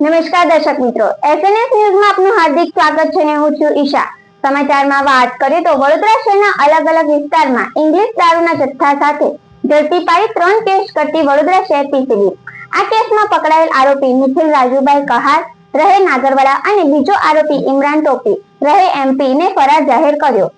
નમસ્કાર દર્શક મિત્રો એસએનએસ ન્યૂઝમાં આપનું હાર્દિક સ્વાગત છે ને હું છું ઈશા. સમાચારમાં વાત કરીએ તો વડોદરા શહેરના અલગ અલગ વિસ્તારમાં ઇંગ્લિશ દારૂના જથ્થા સાથે ઝડપી પાડી ત્રણ કેસ કરતી વડોદરા શહેર પીસીબી. આ કેસમાં પકડાયેલ આરોપી નિખિલ રાજુભાઈ કહાર, રહે નાગરવાડા અને બીજો આરોપી ઇમરાન ટોપી, રહે એમપી ને ફરાર જાહેર કર્યો.